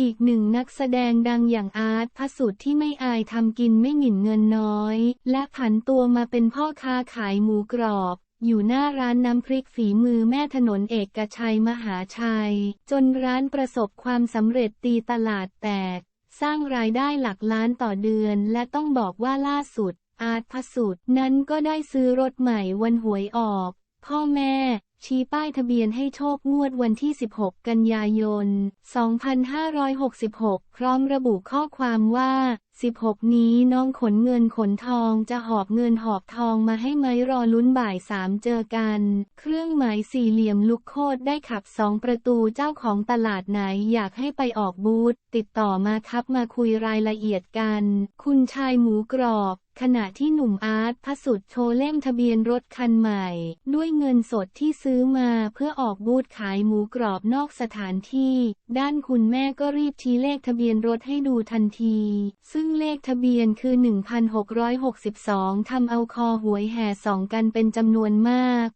อีกหนึ่งนักแสดงดังอย่างอาร์ตพสุทธิ์ที่ไม่อายทำกินไม่หมิ่นเงินน้อย และผันตัวมาเป็นพ่อค้าขายหมูกรอบ อยู่หน้าร้านน้ำพริกฝีมือแม่ถนนเอกชัยมหาชัย จนร้านประสบความสำเร็จตีตลาดแตก สร้างรายได้หลักล้านต่อเดือน และต้องบอกว่าล่าสุด อาร์ตพสุทธิ์นั้นก็ได้ซื้อรถใหม่วันหวยออก พ่อแม่ ชี้ป้ายทะเบียนให้โชคงวดวันที่ 16 กันยายน 2566 พร้อมระบุข้อความว่า 16 นี้น้องขนเงินขนทองจะหอบเงินหอบทองมาให้ไหมรอลุ้นบ่ายสามเจอกัน เครื่องหมายสี่เหลี่ยมลุกโคตรได้ขับสองประตูเจ้าของตลาดไหนอยากให้ไปออกบูธติดต่อมาครับมาคุยรายละเอียดกัน คุณชายหมูกรอบ ขณะที่หนุ่มอาร์ตพสุดโชว์เล่มทะเบียนรถคันใหม่ ด้วยเงินสดที่ซื้อมาเพื่อออกบูธขายหมูกรอบนอกสถานที่ ด้านคุณแม่ก็รีบชี้เลขทะเบียนรถให้ดูทันที ซึ่งเลขทะเบียนคือ 1662ทำเอาคอหวยแห่ส่องกันเป็นจำนวนมาก